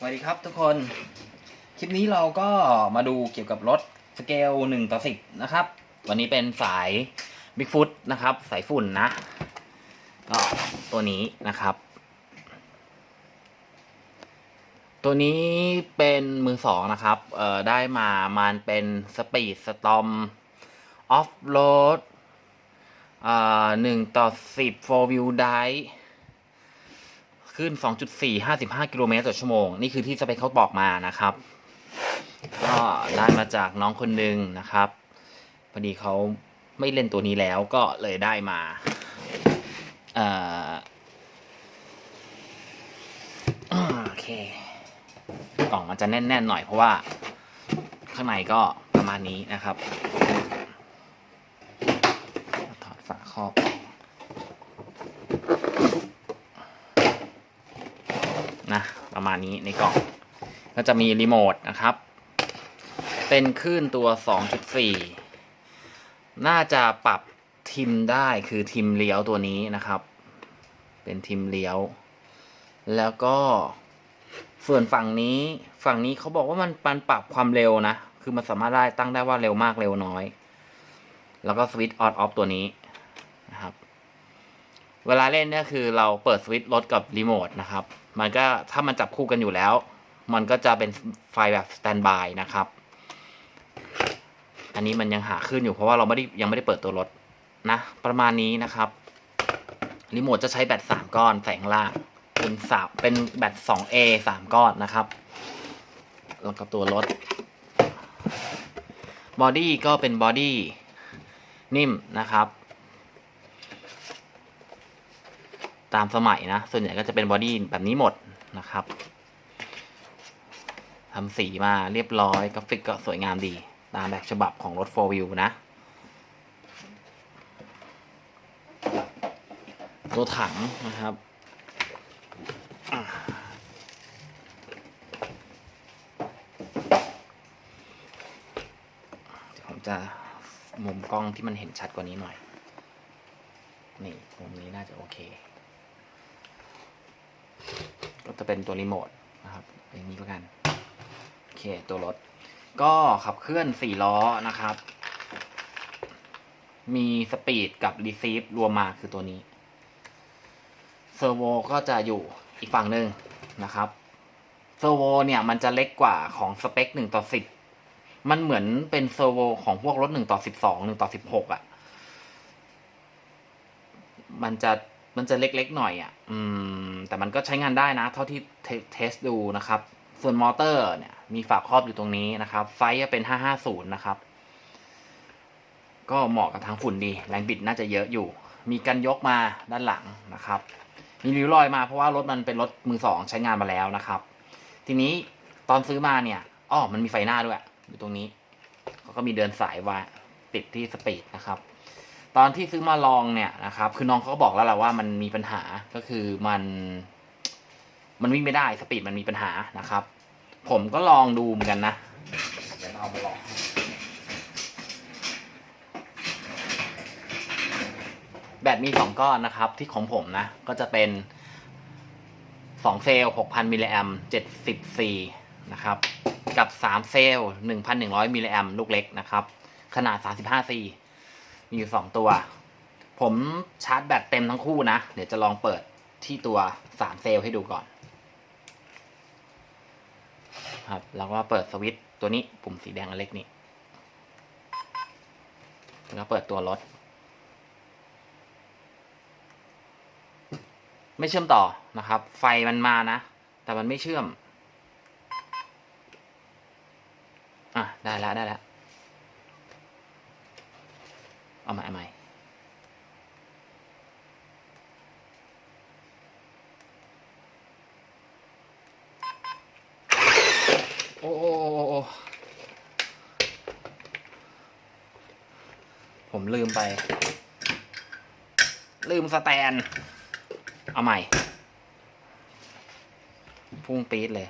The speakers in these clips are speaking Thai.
สวัสดีครับทุกคน คลิปนี้เราก็มาดูเกี่ยวกับรถสเกลหนึ่งต่อสิบนะครับ วันนี้เป็นสาย Bigfoot นะครับ สายฝุ่นนะ ก็ตัวนี้นะครับ ตัวนี้เป็นมือสองนะครับ เอ่อได้มามันเป็นสปีดสตอมออฟโรดอ่าหนึ่งต่อสิบ four wheel drive ขึ้น 2.4 55 กิโลเมตรต่อชั่วโมง นี่คือที่สเปคเขาบอกมานะครับ ก็ได้มาจากน้องคนหนึ่งนะครับ พอดีเขาไม่เล่นตัวนี้แล้วก็เลยได้มาเอ่อโอเค กล่องมันจะแน่นๆหน่อยเพราะว่าข้างในก็ประมาณนี้นะครับ ถอดฝาครอบออกนะ ประมาณนี้ในกล่อง ก็จะมีรีโมทนะครับ เป็นคลื่นตัว 2.4 น่าจะปรับทิมได้คือทิมเลี้ยวตัวนี้นะครับ เป็นทิมเลี้ยว แล้วก็ส่วนฝั่งนี้ฝั่งนี้เขาบอกว่ามันมันปรับความเร็วนะ คือมันสามารถได้ตั้งได้ว่าเร็วมากเร็วน้อย แล้วก็สวิตช์ออนออฟตัวนี้นะครับ เวลาเล่นเนี่ยคือเราเปิดสวิตช์รถกับรีโมทนะครับ มันก็ถ้ามันจับคู่กันอยู่แล้ว มันก็จะเป็นไฟแบบสแตนบายนะครับ อันนี้มันยังหาขึ้นอยู่เพราะว่าเราไม่ได้ยังไม่ได้เปิดตัวรถนะ ประมาณนี้นะครับรีโมทจะใช้แบตสามก้อนใส่ข้างล่างเป็นสามเป็นแบตสองเอสามก้อนนะครับ แล้วก็ตัวรถ บอดี้ก็เป็นบอดี้นิ่มนะครับ ตามสมัยนะ ส่วนใหญ่ก็จะเป็นบอดี้แบบนี้หมดนะครับทำสีมาเรียบร้อยกราฟิกก็สวยงามดี ตามแบบฉบับของรถ 4 Wheel นะ ตัวถังนะครับผมจะมุมกล้องที่มันเห็นชัดกว่านี้หน่อย นี่ มุมนี้น่าจะโอเค ก็จะเป็นตัวรีโมทนะครับอย่างนี้แล้วกันโอเคตัวรถ ก็ขับเคลื่อนสี่ล้อนะครับ มีสปีดกับรีซีฟรวมมาคือตัวนี้เซอร์โวก็จะอยู่อีกฝั่งหนึ่งนะครับเซอร์โวเนี่ยมันจะเล็กกว่าของสเปคหนึ่งต่อสิบมันเหมือนเป็นเซอร์โวของพวกรถหนึ่งต่อสิบสองหนึ่งต่อสิบหกอะ มันจะมันจะเล็กๆหน่อยอะ อืม แต่มันก็ใช้งานได้นะ เท่าที่เทสดูนะครับ ส่วนมอเตอร์เนี่ยมีฝาครอบอยู่ตรงนี้นะครับ ไฟจะเป็น 550 นะครับ ก็เหมาะกับทางฝุ่นดี แรงบิดน่าจะเยอะอยู่ มีกันยกมาด้านหลังนะครับ มีริ้วรอยมาเพราะว่ารถมันเป็นรถมือสองใช้งานมาแล้วนะครับ ทีนี้ตอนซื้อมาเนี่ยอ้อมันมีไฟหน้าด้วยอยู่ตรงนี้เขาก็มีเดินสายไว่าติดที่สปีดนะครับ ตอนที่ซื้อมาลองเนี่ยนะครับคือน้องเขาก็บอกแล้วแหละว่ามันมีปัญหาก็คือมัน มันวิ่งไม่ได้สปีดมันมีปัญหานะครับ ผมก็ลองดูเหมือนกันนะเดี๋ยวเอามาลองแบตมีสองก้อนนะครับ ที่ของผมนะ ก็จะเป็นสองเซลล์หกพันมิลลิแอมเจ็ดสิบซีนะครับ กับสามเซลล์หนึ่งพันหนึ่งร้อยมิลลิแอมลูกเล็กนะครับ ขนาดสามสิบห้าซี มีอยู่สองตัว ผมชาร์จแบตเต็มทั้งคู่นะ เดี๋ยวจะลองเปิดที่ตัวสามเซลล์ให้ดูก่อน ครับ แล้วก็เปิดสวิตช์ตัวนี้ปุ่มสีแดงเล็กนี้แล้วก็เปิดตัวรถ ไม่เชื่อมต่อนะครับ ไฟมันมานะ แต่มันไม่เชื่อม อะ ได้แล้วได้แล้ว เอาใหม่เอาใหม่โอ้โอโอ้โอ้ผมลืมไป ลืมสแตน เอาใหม่ พุ่งปี๊ดเลย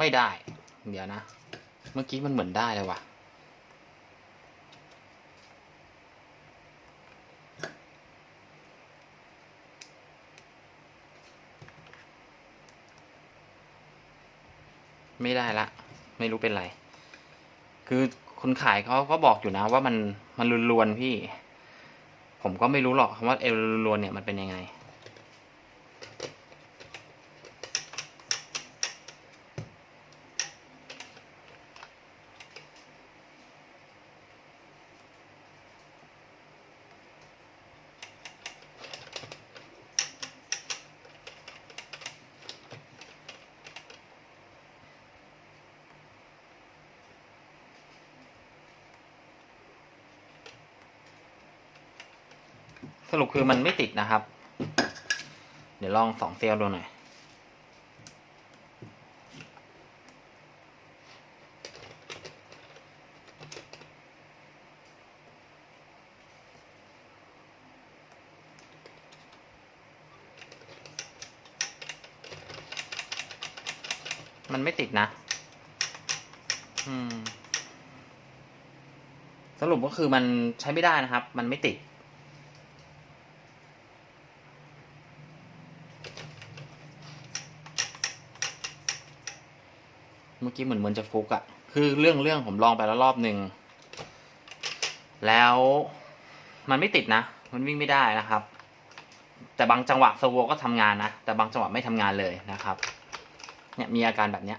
ไม่ได้ เดี๋ยวนะ เมื่อกี้มันเหมือนได้เลยว่ะ ไม่ได้ละ ไม่รู้เป็นไร คือคนขายเขาก็บอกอยู่นะว่ามันมันรวนพี่ ผมก็ไม่รู้หรอกว่าเอลรวนเนี่ยมันเป็นยังไง สรุปคือมันไม่ติดนะครับ เดี๋ยวลองสองเซลล์ดูหน่อย มันไม่ติดนะ อืม สรุปก็คือมันใช้ไม่ได้นะครับ มันไม่ติด มื่อกี้เหมือนมันจะฟุกอะคือเรื่องเรื่องผมลองไปแล้วรอบหนึ่ง แล้วมันไม่ติดนะ มันวิ่งไม่ได้นะครับ แต่บางจังหวะเซอร์โวก็ทำงานนะ แต่บางจังหวะไม่ทำงานเลยนะครับ เนี่ยมีอาการแบบเนี้ย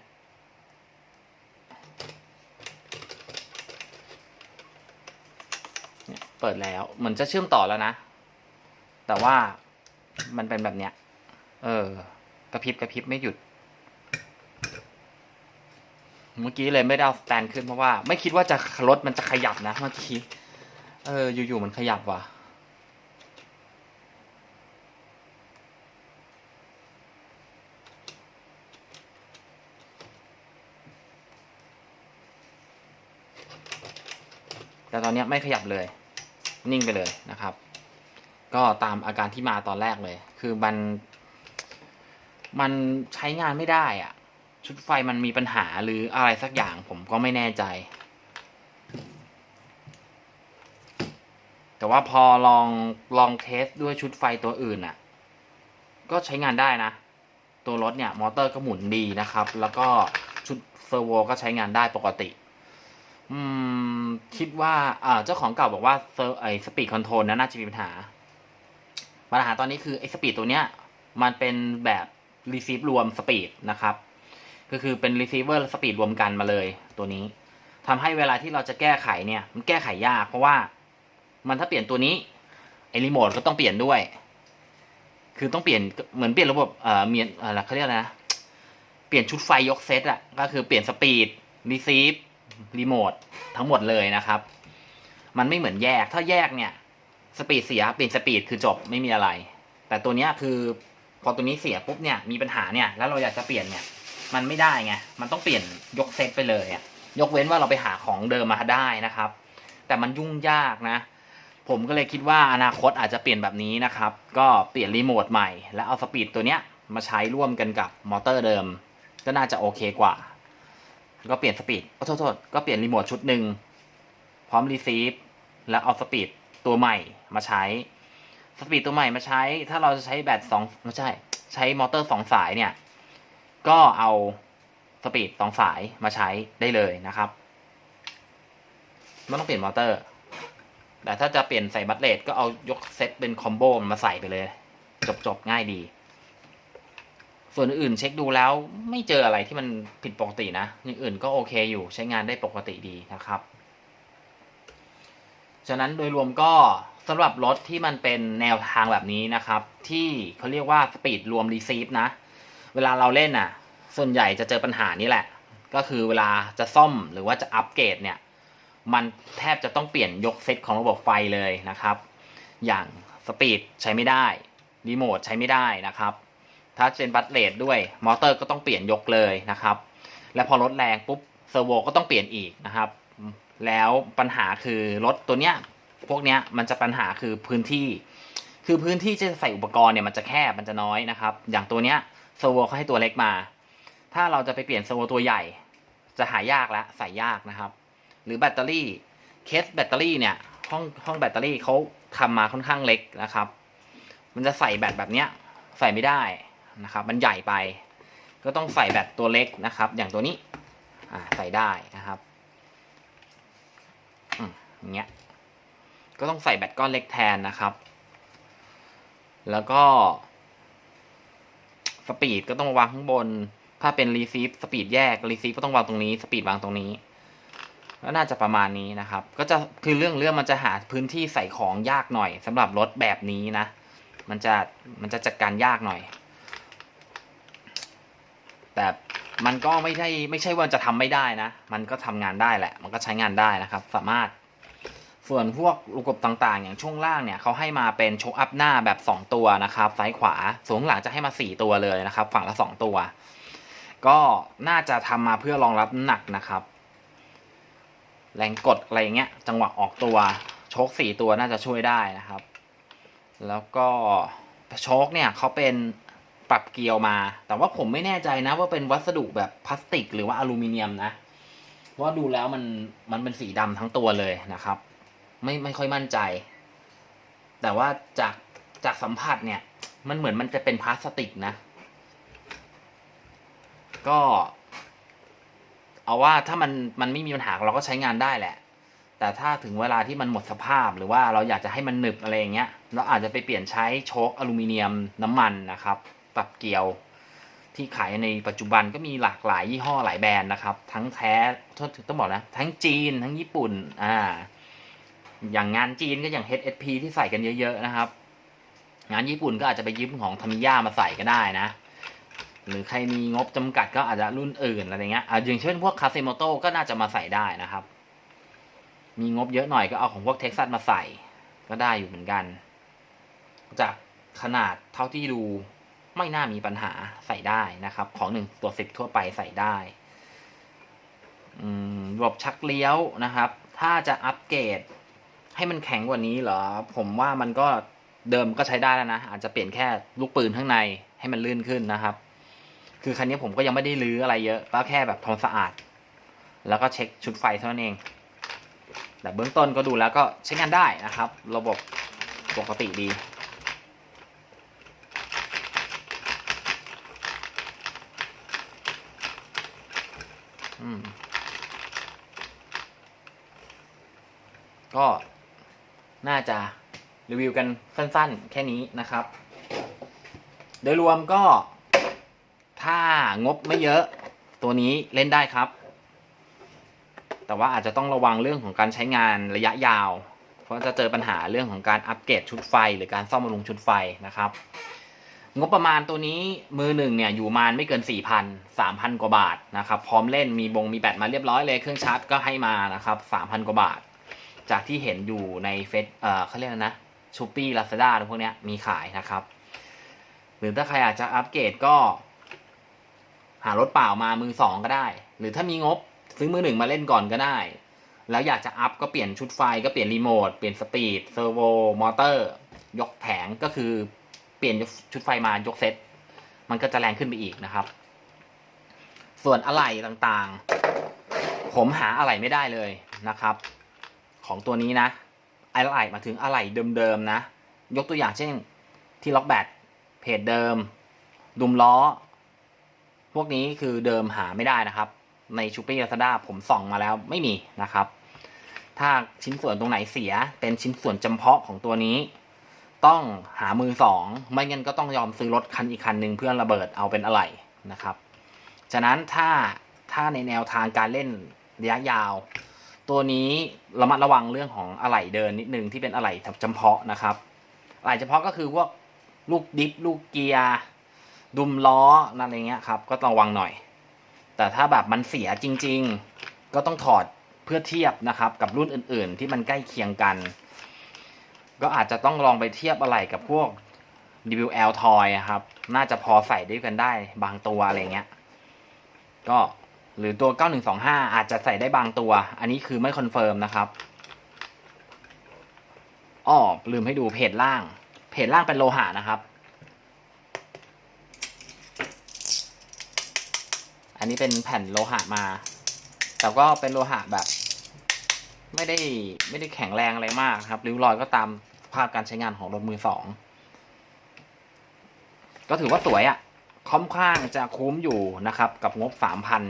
เปิดแล้ว เหมือนจะเชื่อมต่อแล้วนะ แต่ว่ามันเป็นแบบเนี้ย เออกระพริบกระพริบไม่หยุด เมื่อกี้เลยไม่ได้เอาสแตนขึ้นเพราะว่า ไม่คิดว่าจะรถมันจะขยับนะเมื่อกี้ เออ อยู่ๆมันขยับว่ะแต่ตอนนี้ไม่ขยับเลย นิ่งไปเลยนะครับ ก็ตามอาการที่มาตอนแรกเลย คือมัน มันใช้งานไม่ได้อะ ชุดไฟมันมีปัญหาหรืออะไรสักอย่างผมก็ไม่แน่ใจ แต่ว่าพอลองลองเทสด้วยชุดไฟตัวอื่นน่ะ ก็ใช้งานได้นะ ตัวรถเนี่ย มอเตอร์ก็หมุนดีนะครับ แล้วก็ชุดเซอร์โวก็ใช้งานได้ปกติ อืม คิดว่าอ่าเจ้าของเก่าบอกว่าเซอร์ไอสปีดคอนโทรลนั้นน่าจะมีปัญหา ปัญหาตอนนี้คือไอสปีดตัวเนี้ย มันเป็นแบบรีซีฟรวมสปีดนะครับ ก็คือเป็น receiver และ speed รวมกันมาเลยตัวนี้ทำให้เวลาที่เราจะแก้ไขเนี่ยมันแก้ไขยาก เพราะว่ามันถ้าเปลี่ยนตัวนี้ไอรีโมทก็ต้องเปลี่ยนด้วย คือต้องเปลี่ยนเหมือนเปลี่ยนระบบเอ่อเมียนอะไรเขาเรียกนะเปลี่ยนชุดไฟยกเซตอะก็คือเปลี่ยนสปีดรีเซีฟรีโมททั้งหมดเลยนะครับ มันไม่เหมือนแยกถ้าแยกเนี่ยสปีดเสียเปลี่ยนสปีดคือจบไม่มีอะไร แต่ตัวนี้คือพอตัวนี้เสียปุ๊บเนี่ยมีปัญหาเนี่ยแล้วเราอยากจะเปลี่ยนเนี่ย มันไม่ได้ไง มันต้องเปลี่ยนยกเซตไปเลยอะยกเว้นว่าเราไปหาของเดิมมาได้นะครับ แต่มันยุ่งยากนะ ผมก็เลยคิดว่าอนาคตอาจจะเปลี่ยนแบบนี้นะครับ ก็เปลี่ยนรีโมทใหม่ แล้วเอาสปีดตัวเนี้ยมาใช้ร่วมกันกับมอเตอร์เดิม ก็น่าจะโอเคกว่า ก็เปลี่ยนสปีดโทษโทษก็เปลี่ยนรีโมทชุดหนึ่งพร้อมรีซีฟแล้วเอาสปีดตัวใหม่มาใช้ สปีดตัวใหม่มาใช้ ถ้าเราจะใช้แบตสองไม่ใช่ ใช้มอเตอร์สองสายเนี่ย ก็เอาสปีดสองสายมาใช้ได้เลยนะครับไม่ต้องเปลี่ยนมอเตอร์ แต่ถ้าจะเปลี่ยนใส่บัตเลตก็เอายกเซตเป็นคอมโบมาใส่ไปเลย จบๆ ง่ายดี ส่วนอื่นเช็คดูแล้วไม่เจออะไรที่มันผิดปกตินะอย่างอื่นก็โอเคอยู่ใช้งานได้ปกติดีนะครับ ฉะนั้นโดยรวมก็สำหรับรถที่มันเป็นแนวทางแบบนี้นะครับ ที่เขาเรียกว่าสปีดรวมรีซีฟนะ เวลาเราเล่นน่ะ ส่วนใหญ่จะเจอปัญหานี้แหละ ก็คือเวลาจะซ่อมหรือว่าจะอัปเกรดเนี่ย มันแทบจะต้องเปลี่ยนยกเซตของระบบไฟเลยนะครับ อย่างสปีดใช้ไม่ได้ รีโมทใช้ไม่ได้นะครับ ถ้าเป็นบัตเลดด้วย มอเตอร์ก็ต้องเปลี่ยนยกเลยนะครับ และพอรถแรงปุ๊บเซอร์โวก็ต้องเปลี่ยนอีกนะครับ แล้วปัญหาคือรถตัวเนี้ย พวกเนี้ยมันจะปัญหาคือพื้นที่ คือพื้นที่ที่จะใส่อุปกรณ์เนี่ยมันจะแคบมันจะน้อยนะครับ อย่างตัวเนี้ย เซอร์โวเขาให้ตัวเล็กมา ถ้าเราจะไปเปลี่ยนเซอร์โวตัวใหญ่ จะหายากแล้วใส่ยากนะครับ หรือแบตเตอรี่เคสแบตเตอรี่เนี่ยห้องห้องแบตเตอรี่เขาทำมาค่อนข้างเล็กนะครับ มันจะใส่แบตแบบเนี้ยใส่ไม่ได้นะครับ มันใหญ่ไป ก็ต้องใส่แบตตัวเล็กนะครับ อย่างตัวนี้อ่าใส่ได้นะครับอืมอย่างเงี้ย ก็ต้องใส่แบตก้อนเล็กแทนนะครับ แล้วก็ ปีดก็ต้องวางข้างบน ถ้าเป็นรีซีฟสปีดแยกรีซีฟก็ต้องวางตรงนี้สปีดวางตรงนี้ก็น่าจะประมาณนี้นะครับ ก็จะคือเรื่องเรื่องมันจะหาพื้นที่ใส่ของยากหน่อยสำหรับรถแบบนี้นะ มันจะมันจะจัดการยากหน่อย แต่มันก็ไม่ได้ไม่ใช่ว่าจะทำไม่ได้นะ มันก็ทำงานได้แหละ มันก็ใช้งานได้นะครับ สามารถ ส่วนพวกลูกกบต่างๆ อย่างช่วงล่างเนี่ยเขาให้มาเป็นโชคอัพหน้าแบบ 2 ตัวนะครับ ซ้ายขวาส่วนข้างหลังจะให้มา 4 ตัวเลยนะครับ ฝั่งละ 2 ตัว ก็น่าจะทำมาเพื่อรองรับหนักนะครับ แรงกดอะไรเงี้ยจังหวะออกตัวโชค4ตัวน่าจะช่วยได้นะครับ แล้วก็โชคเนี่ยเขาเป็นปรับเกลียวมา แต่ว่าผมไม่แน่ใจนะว่าเป็นวัสดุแบบพลาสติก หรือว่าอลูมิเนียมนะ เพราะว่าดูแล้วมันมันเป็นสีดำทั้งตัวเลยนะครับ ไม่ไม่ค่อยมั่นใจ แต่ว่าจากจากสัมผัสเนี่ย มันเหมือนมันจะเป็นพลาสติกนะ ก็ เอาว่าถ้ามันมันไม่มีปัญหาเราก็ใช้งานได้แหละ แต่ถ้าถึงเวลาที่มันหมดสภาพหรือว่าเราอยากจะให้มันหนึบอะไรอย่างเงี้ย เราอาจจะไปเปลี่ยนใช้โชคอลูมิเนียมน้ำมันนะครับ ปรับเกลียวที่ขายในปัจจุบันก็มีหลากหลายยี่ห้อหลายแบรนด์นะครับ ทั้งแท้ต้องบอกนะ ทั้งจีนทั้งญี่ปุ่น อ่า อย่างงานจีนก็อย่าง HSP ที่ใส่กันเยอะ ๆ นะครับ งานญี่ปุ่นก็อาจจะไปยืมของทามิยามาใส่ก็ได้นะ หรือใครมีงบจำกัดก็อาจจะรุ่นอื่นอะไรเงี้ยอาอย่างเช่นพวกคาเซโมโตก็น่าจะมาใส่ได้นะครับ มีงบเยอะหน่อยก็เอาของพวกเท็กซัสมาใส่ ก็ได้อยู่เหมือนกัน จากขนาดเท่าที่ดูไม่น่ามีปัญหาใส่ได้นะครับ ของหนึ่งตัวสิบทั่วไปใส่ได้อืมระบบชักเลี้ยวนะครับ ถ้าจะอัปเกรด ให้มันแข็งกว่านี้เหรอ ผมว่ามันก็เดิมก็ใช้ได้แล้วนะ อาจจะเปลี่ยนแค่ลูกปืนข้างในให้มันลื่นขึ้นนะครับ คือคันนี้ผมก็ยังไม่ได้รื้ออะไรเยอะ ก็แค่แบบทำสะอาด แล้วก็เช็คชุดไฟเท่านั้นเอง แต่เบื้องต้นก็ดูแล้วก็ใช้งานได้นะครับ ระบบปกติดีก็ น่าจะรีวิวกันสั้นๆ แค่นี้นะครับ โดยรวมก็ถ้างบไม่เยอะตัวนี้เล่นได้ครับ แต่ว่าอาจจะต้องระวังเรื่องของการใช้งานระยะยาว เพราะจะเจอปัญหาเรื่องของการอัปเกรดชุดไฟ หรือการซ่อมบำรุงชุดไฟนะครับ งบประมาณตัวนี้มือหนึ่งเนี่ยอยู่มาณไม่เกิน 4,000 3,000 กว่าบาทนะครับ พร้อมเล่นมีบงมีแบตมาเรียบร้อยเลยเครื่องชาร์จก็ให้มานะครับ 3,000 กว่าบาท จากที่เห็นอยู่ในเฟซเอ่อเขาเรียกนะชูปี้ลาซาด้าพวกเนี้ยมีขายนะครับ หรือถ้าใครอยากจะอัปเกรดก็ หารถเปล่ามามือสองก็ได้ หรือถ้ามีงบซื้อมือหนึ่งมาเล่นก่อนก็ได้ แล้วอยากจะอัพก็เปลี่ยนชุดไฟก็เปลี่ยนรีโมทเปลี่ยนสปีดเซอร์โวมอเตอร์ ยกแผงก็คือเปลี่ยนชุดไฟมายกเซตมันก็จะแรงขึ้นไปอีกนะครับ ส่วนอะไหล่ต่างๆ ผมหาอะไหล่ไม่ได้เลยนะครับ ของตัวนี้นะอะไหล่มาถึงอะไหล่เดิมๆนะ ยกตัวอย่างเช่นที่ล็อกแบตเพจเดิม ดุมล้อ พวกนี้คือเดิมหาไม่ได้นะครับ ในชูปี้ลาซาด้าผมส่องมาแล้วไม่มีนะครับ ถ้าชิ้นส่วนตรงไหนเสียเป็นชิ้นส่วนจำเพาะของตัวนี้ ต้องหามือสองไม่งั้นก็ต้องยอมซื้อรถคันอีกคันหนึ่งเพื่อระเบิดเอาเป็นอะไหล่นะครับ ฉะนั้นถ้าถ้าในแนวทางการเล่นระยะยาว ตัวนี้ระมัดระวังเรื่องของอะไหล่เดินนิดนึงที่เป็นอะไหล่จำเพาะนะครับอะไหล่เฉพาะก็คือพวกลูกดิฟลูกเกียร์ดุมล้ออะไรเงี้ยครับ ก็ต้องระวังหน่อย แต่ถ้าแบบมันเสียจริง ๆ ก็ต้องถอดเพื่อเทียบนะครับ กับรุ่นอื่น ๆ ที่มันใกล้เคียงกัน ก็อาจจะต้องลองไปเทียบอะไรกับพวก WL Toy อะครับ น่าจะพอใส่ด้วยกันได้บางตัวอะไรเงี้ย ก็ หรือตัว 9125 อาจจะใส่ได้บางตัว อันนี้คือไม่คอนเฟิร์มนะครับอ้อลืมให้ดูเพจล่าง เพจล่างเป็นโลหะนะครับ อันนี้เป็นแผ่นโลหะมา แต่ก็เป็นโลหะแบบ ไม่ได้ไม่ได้แข็งแรงอะไรมากครับ ริ้วรอยก็ตามภาพการใช้งานของรถมือสอง ก็ถือว่าสวยอะ่ะค่อนข้างจะคุ้มอยู่นะครับ กับงบสามพัน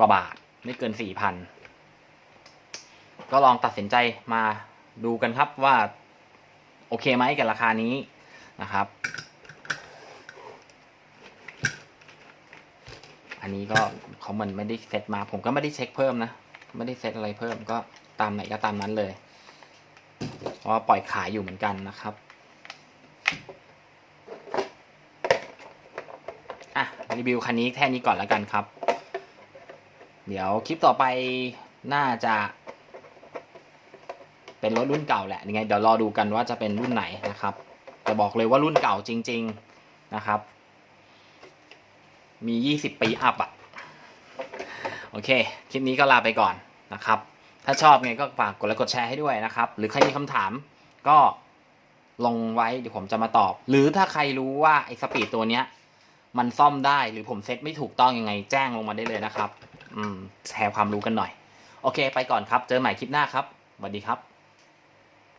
กว่าบาท ไม่เกินสี่พันก็ลองตัดสินใจมาดูกันครับว่า โอเคไหมกับราคานี้นะครับ อันนี้ก็เขามันไม่ได้เซตมา ผมก็ไม่ได้เช็คเพิ่มนะ ไม่ได้เซตอะไรเพิ่มก็ตามไหนก็ตามนั้นเลยเพราะปล่อยขายอยู่เหมือนกันนะครับอะรีวิวคันนี้แค่นี้ก่อนแล้วกันครับ เดี๋ยวคลิปต่อไปน่าจะเป็นรถรุ่นเก่าแหละยังไงเดี๋ยวรอดูกันว่าจะเป็นรุ่นไหนนะครับ จะบอกเลยว่ารุ่นเก่าจริง ๆนะครับ มี 20 ปีอัพอะโอเค คลิปนี้ก็ลาไปก่อนนะครับ ถ้าชอบไงก็ฝากกดไลค์กดแชร์ให้ด้วยนะครับ หรือใครมีคำถามก็ลงไว้เดี๋ยวผมจะมาตอบ หรือถ้าใครรู้ว่าไอ้สปีดตัวเนี้ย มันซ่อมได้หรือผมเซ็ตไม่ถูกต้องยังไงแจ้งลงมาได้เลยนะครับ แชร์ความรู้กันหน่อย โอเค ไปก่อนครับ เจอใหม่คลิปหน้าครับสวัสดีครับ